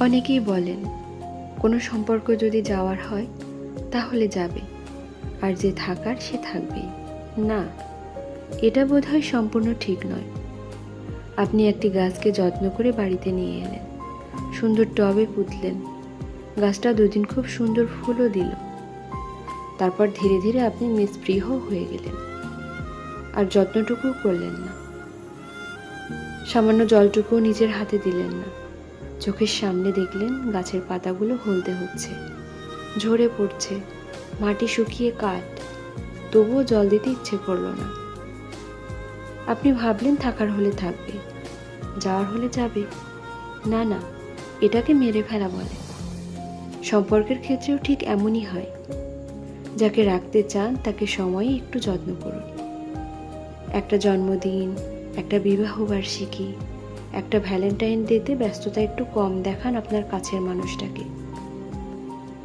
অনেকেই বলেন, কোনো সম্পর্ক যদি যাওয়ার হয়, তাহলে যাবে। আর যে থাকার, সে থাকবে না, এটা বোধ হয় সম্পূর্ণ ঠিক নয়। আপনি একটি গাছকে যত্ন করে বাড়িতে নিয়ে এলেন। সুন্দর টবে পুঁতলেন। গাছটা দুদিন খুব সুন্দর ফুলও দিল। তারপর ধীরে ধীরে আপনি নিস্পৃহ হয়ে গেলেন। আর যত্নটুকু করলেন না। সামান্য জলটুকুও নিজের হাতে দিলেন না। চোখের সামনে দেখলেন গাছের পাতাগুলো হলতে হচ্ছে। ঝরে পড়ছে। মাটি শুকিয়ে কাঠ। তবুও জল দিতে ইচ্ছে করল না। আপনি ভাবলেন থাকার হলে থাকবে। যাওয়ার হলে যাবে। না না, এটাকে মেরে ফেলা বলে। সম্পর্কের ক্ষেত্রেও ঠিক এমনই হয়। যাকে রাখতে চান তাকে সময়ে একটু যত্ন করুন। একটা জন্মদিন, একটা বিবাহ বার্ষিকী একটা ভ্যালেন্টাইন ডেতে ব্যস্ততা একটু কম দেখান আপনার কাছের মানুষটাকে।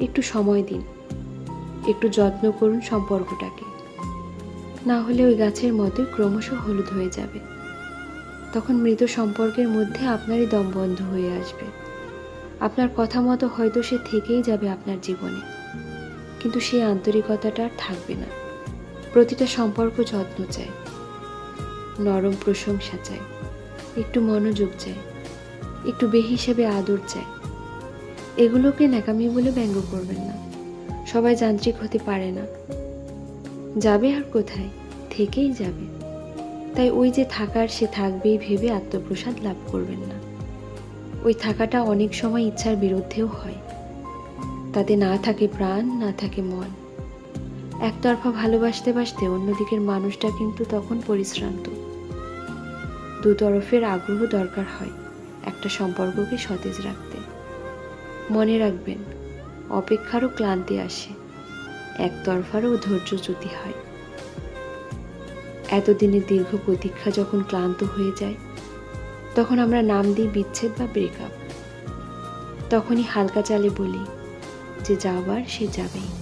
একটু সময় দিন। একটু যত্ন করুন সম্পর্কটাকে। না হলে ওই গাছের মতোই ক্রমশ হলুদ হয়ে যাবে। তখন মৃত সম্পর্কের মধ্যে আপনারই দম বন্ধ হয়ে আসবে। আপনার কথা মতো হয়তো সে থেকেই যাবে আপনার জীবনে। কিন্তু সেই আন্তরিকতাটা আর থাকবে না। প্রতিটা সম্পর্ক যত্ন চায়। নরম প্রশংসা চায়। একটু মনোযোগ চায়, একটু বেহিসেবে আদর চায়। এগুলোকে ন্যাকামি বলে ব্যঙ্গ করবেন না। সবাই যান্ত্রিক হতে পারে না। যাবে আর কোথায়? থেকেই যাবে। তাই ওই যে থাকার, সে থাকবেই ভেবে আত্মপ্রসাদ লাভ করবেন না। ওই থাকাটা অনেক সময় ইচ্ছার বিরুদ্ধেও হয়। তাতে না থাকে প্রাণ, না থাকে মন। একতরফা ভালোবাসতে বাসতে অন্যদিকের মানুষটা কিন্তু তখন পরিশ্রান্ত। দুতরফের আগ্রহ দরকার হয় একটা সম্পর্ককে সতেজ রাখতে। মনে রাখবেন, অপেক্ষারও ক্লান্তি আসে, একতরফারও ধৈর্যচ্যুতি হয়। এতদিনের দীর্ঘ প্রতীক্ষা যখন ক্লান্ত হয়ে যায়, তখন আমরা নাম দিই বিচ্ছেদ বা ব্রেকআপ তখনই হালকা চালে বলি, যে যাবার সে যাবেই।